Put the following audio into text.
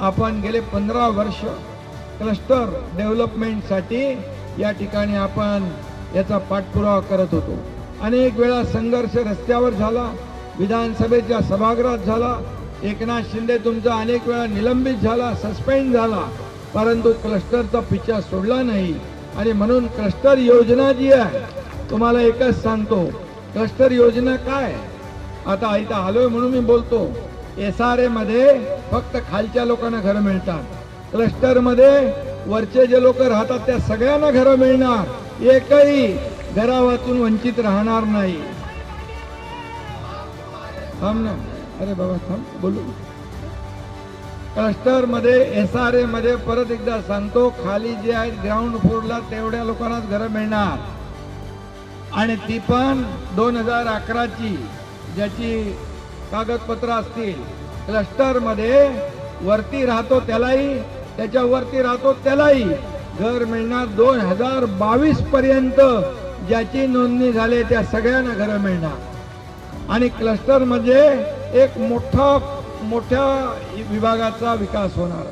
आपण गेले पंधरा वर्ष क्लस्टर डेव्हलपमेंटसाठी या ठिकाणी आपण याचा पाठपुरावा करत होतो. अनेक वेळा संघर्ष रस्त्यावर झाला विधानसभेच्या सभागृहात झाला एकनाथ शिंदे तुमचा अनेक वेळा निलंबित झाला सस्पेंड झाला परंतु क्लस्टरचा पिच्छा सोडला नाही. आणि म्हणून क्लस्टर योजना जी आहे तुम्हाला एकच सांगतो क्लस्टर योजना काय? आता इथं आलोय म्हणून मी बोलतो. एस आर ए मध्ये फक्त खालच्या लोकांना घरं मिळतात. क्लस्टरमध्ये वरचे जे लोक राहतात त्या सगळ्यांना घरं मिळणार. एकही घरावातून वंचित राहणार नाही. थांब ना. अरे बाबा थांब. बोलू. क्लस्टरमध्ये एस आर ए मध्ये परत एकदा सांगतो खाली जे आहेत ग्राउंड फ्लोरला तेवढ्या लोकांनाच घरं मिळणार. आणि ती पण दोन हजार अकराची ज्याची कागदपत्र असतील. क्लस्टरमध्ये वरती राहतो त्यालाही त्याच्या वरती राहतो त्यालाही. घर मिळणार दोन हजार बावीस पर्यंत ज्याची नोंदणी झाली त्या सगळ्यांना घरं मिळणार. आणि क्लस्टर म्हणजे एक मोठा मोठ्या विभागाचा विकास होणार.